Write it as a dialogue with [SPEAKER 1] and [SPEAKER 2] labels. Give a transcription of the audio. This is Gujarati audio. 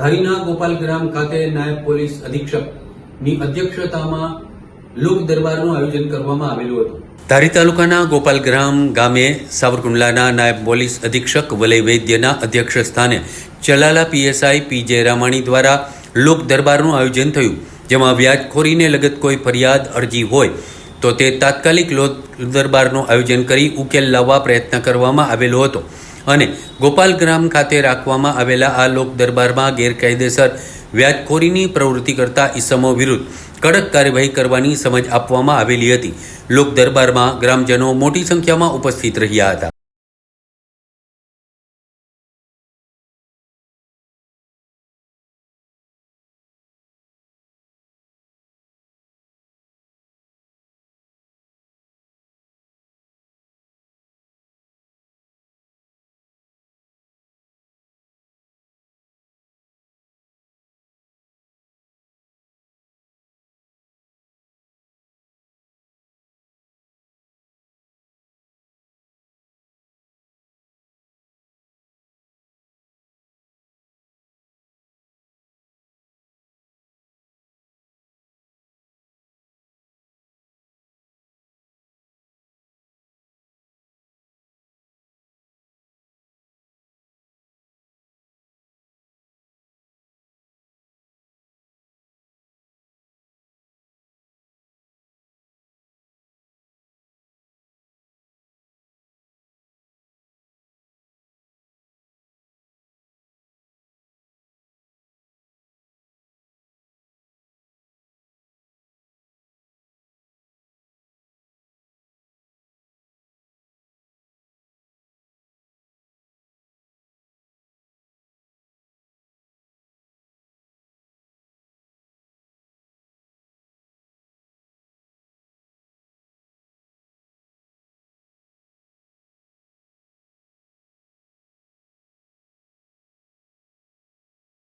[SPEAKER 1] ધારીના ગોપાલગ્રામ ખાતે નાયબ પોલીસ અધિક્ષકની અધ્યક્ષતામાં લોક દરબારનું આયોજન કરવામાં આવેલું હતું. ધારી તાલુકાના ગોપાલગ્રામ ગામે સાવરકુંડલાના નાયબ પોલીસ અધિક્ષક વલય વૈદ્યના અધ્યક્ષ સ્થાને ચલાલા પીએસઆઈ પી જે રામાણી દ્વારા લોક દરબારનું આયોજન થયું, જેમાં વ્યાજખોરીને લગત કોઈ ફરિયાદ અરજી હોય તો તે તાત્કાલિક લોક દરબારનું આયોજન કરી ઉકેલ લાવવા પ્રયત્ન કરવામાં આવેલો હતો. અને ગોપાલગ્રામ ખાતે રાખવામાં આવેલા આ લોક દરબારમાં ગેરકાયદેસર વ્યાજખોરીની પ્રવૃત્તિ કરતા ઈસમો વિરુદ્ધ કડક કાર્યવાહી કરવાની સમજ આપવામાં આવેલી હતી. લોક દરબારમાં ગ્રામજનો મોટી સંખ્યામાં ઉપસ્થિત રહ્યા હતા.